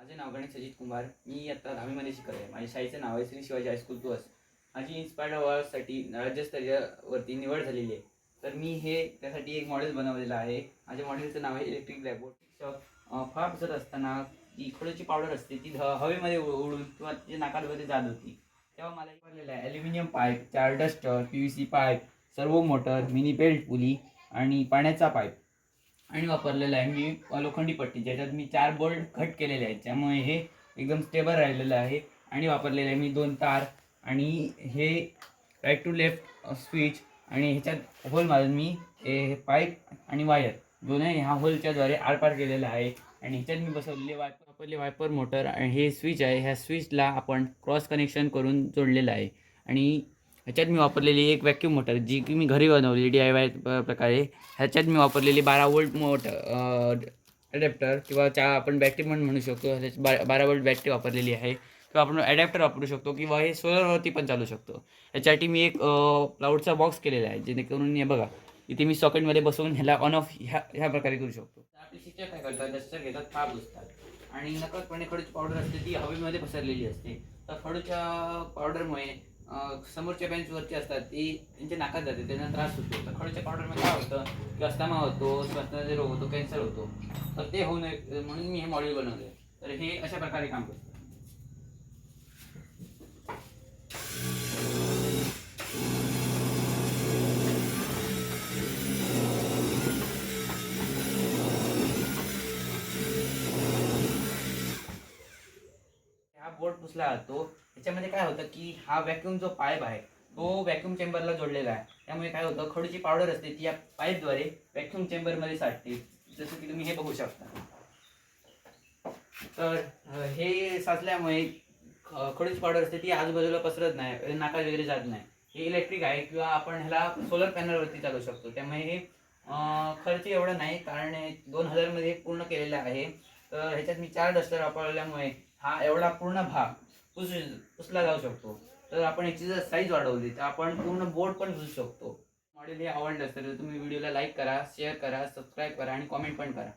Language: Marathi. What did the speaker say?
माझे नाव गणेश अजित कुमार मी आता दहावीमध्ये शिकत आहे माझ्या शाळेचं नाव आहे श्री शिवाजी हायस्कूल तुळस माझी इन्स्पायर्ड अवॉर्डसाठी राज्यस्तरीयवरती निवड झालेली आहे. तर मी हे त्यासाठी एक मॉडेल बनवलेलं आहे. माझ्या मॉडेलचं नाव आहे इलेक्ट्रिक ब्लॅकबोर्ड शिक्षक फार असताना ती खडूची पावडर असते ती ध- हवेमध्ये उ- उडून किंवा तिच्या नाकामध्ये जात होती तेव्हा मला वाटलेलं आहे. ॲल्युमिनियम पाईप चार duster P V C pipe servo motor mini belt pulley आणि पाण्याचा पाईप आणि वापरलेलं आहे. मी लोखंडी पट्टी ज्याच्यात मी चार बोल्ट घट केलेले आहेत त्यामुळे हे एकदम स्टेबल राहिलेलं आहे. आणि वापरलेलं आहे मी दोन तार आणि हे राईट टू लेफ्ट स्विच आणि ह्याच्यात होल मारून मी हे पाईप आणि वायर दोन्ही ह्या होलच्याद्वारे आरपार केलेलं आहे. आणि ह्याच्यात मी बसवलेले वायपर वापरले वायपर मोटर आणि हे स्विच आहे. ह्या स्विचला आपण क्रॉस कनेक्शन करून जोडलेलं आहे. आणि ह्याच्यात मी वापरलेली एक व्हॅक्यूम मोटर जी की मी घरी बनवली डी आय वाय प्रकारे. ह्याच्यात मी वापरलेली बारा वोल्ट मोटर अडॅप्टर किंवा चा आपण बॅटरी पण म्हणू शकतो. ह्याच्यात बा बारा वोल्ट बॅटरी वापरलेली आहे. किंवा आपण अडॅप्टर वापरू शकतो किंवा हे सोलरवरती पण चालू शकतो. याच्यासाठी मी एक प्लाऊडचा बॉक्स केलेला आहे. जेणेकरून हे बघा इथे मी सॉकेटमध्ये बसवून ह्याला ऑन ऑफ ह्या ह्या प्रकारे करू शकतो. काय करतात? घेतात आणि नकळतपणे खडूची पावडर असते ती हवेमध्ये पसरलेली असते. तर खडूच्या पावडरमुळे समोरच्या बेंचवरती असतात ती त्यांच्या नाकात जाते त्यांना त्रास होतो. तर खडूच्या पावडरमध्ये काय होतं की अस्थमा होतो श्वसनाचे रोग होतो कॅन्सर होतो. तर ते होऊ नये म्हणून मी हे मॉडेल बनवलं तर हे अशा प्रकारे काम करतो. हा पुसला जातो त्याच्यामध्ये काय होतं की हा व्हॅक्यूम जो पाईप आहे तो व्हॅक्यूम चेंबरला जोडलेला आहे. त्यामुळे काय होतं खडूची पावडर असते ती या पाईपद्वारे व्हॅक्यूम चेंबरमध्ये साठते. जसं की तुम्ही हे बघू शकता. तर हे साचल्यामुळे खडूची पावडर असते ती आजूबाजूला पसरत नाही नाका वगैरे जात नाही. हे इलेक्ट्रिक आहे किंवा आपण ह्याला सोलर पॅनलवरती चालू शकतो. त्यामुळे हे खर्च एवढा नाही कारण दोन हजारमध्ये पूर्ण केलेलं आहे. तर ह्याच्यात मी चार डस्टर वापरल्यामुळे हा एवढा पूर्ण भाग पुस पुसला जाऊ शकतो. तर आपण याची जर साईज वाढवली तर आपण पूर्ण बोर्ड पण पुसू शकतो. मॉडेल हे आवडलं तर तुम्ही व्हिडिओला लाईक करा शेअर करा सबस्क्राईब करा आणि कॉमेंट पण करा.